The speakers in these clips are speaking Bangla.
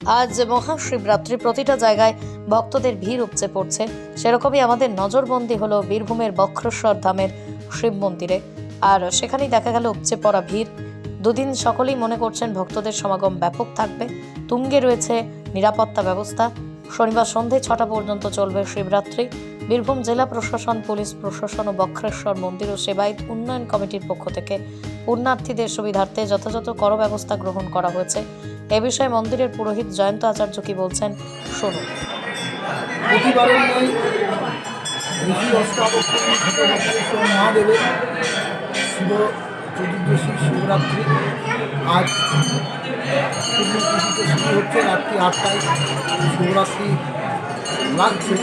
আজ মহাশিবরাত্রি প্রতিটা জায়গায় ভক্তদের ভিড় উপচে পড়ছে, সেরকমই আমাদের নজরবন্দি হলো বীরভূমের বক্রেশ্বর ধামের শিব মন্দিরে। আর সেখানেই দেখা গেল উপচে পড়া ভিড়। দুদিন সকলেই মনে করছেন ভক্তদের সমাগম ব্যাপক থাকবে। তুঙ্গে রয়েছে নিরাপত্তা ব্যবস্থা। শনিবার সন্ধে ছটা পর্যন্ত চলবে শিবরাত্রি। বীরভূম জেলা প্রশাসন, পুলিশ প্রশাসন ও বক্রেশ্বর মন্দির ও সেবায়ত উন্নয়ন কমিটির পক্ষ থেকে পুণ্যার্থীদের সুবিধার্থে যথাযথ কর ব্যবস্থা গ্রহণ করা হয়েছে। এ বিষয়ে মন্দিরের পুরোহিত জয়ন্ত আচার্য কি বলছেন, শুনুন। শিবরাত্রি। আজ শুরু হচ্ছে রাত্রি আটটায় শিবরাত্রি লাগছে।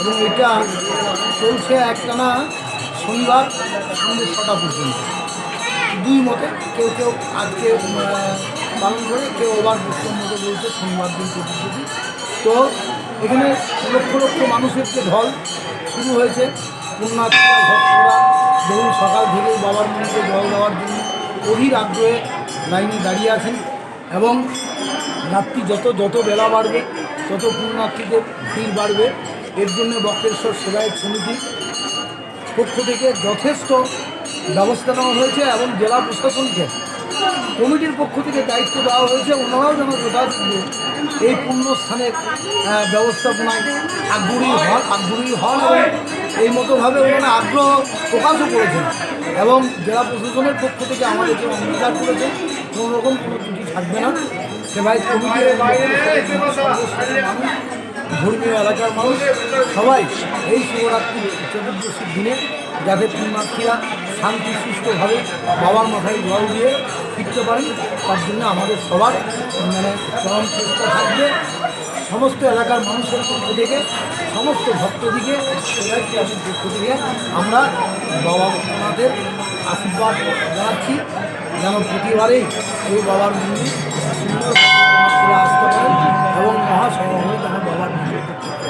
এবং এটা চলছে একটানা শনিবার সন্ধ্যে ছটা পর্যন্ত। দুই মতে কেউ কেউ আজকে পালন করে, কেউ আবার দুষ্টর মতো বলছে শনিবার দিন চতুর্থী তো এখানে লক্ষ লক্ষ মানুষের যে ঢল শুরু হয়েছে, পুণ্যার্থীরা, ভক্তরা ধরুন সকাল থেকেই বাবার মন্দিরে জল দেওয়ার জন্য অধীর আগ্রহে লাইনে দাঁড়িয়ে আছেন এবং রাত্রি যত যত বেলা বাড়বে, তত পুণ্যার্থীদের ভিড় বাড়বে। এর জন্য বক্রেশ্বর সেবায়ত সমিতি পক্ষ থেকে যথেষ্ট ব্যবস্থা নেওয়া হয়েছে এবং জেলা প্রশাসনকে কমিটির পক্ষ থেকে দায়িত্ব দেওয়া হয়েছে। ওনারাও যেন যথাযথ এই পুণ্যস্থানের আহ, ব্যবস্থাপনায় আগ্রহী হন আগ্রহী হন এবং এই মতোভাবে ওনারা আগ্রহ প্রকাশও করেছেন এবং জেলা প্রশাসনের পক্ষ থেকে আমাদেরকে অঙ্গীকার করেছে কোনো রকম কোনো ত্রুটি থাকবে না। সেবাই কমিটির মানুষ ধর্মীয় এলাকার মানুষ সবাই এই শিবরাত্রি চতুর্দশীর দিনে যাতে পুণ্যার্থীরা শান্তি সুস্থভাবে বাবার মাথায় জল দিয়ে ফিরতে পারেন, তার জন্য আমাদের সবার মানে চরম চেষ্টা থাকবে। সমস্ত এলাকার মানুষের পক্ষ থেকে, সমস্ত ভক্তদিকে সেবাই ক্লাবের পক্ষ থেকে আমরা বাবা ভোলানাথের আশীর্বাদ জানাচ্ছি, যেন প্রতিবারেই এই বাবার মন্দির আসতে পারেন এবং মহাসমারোহে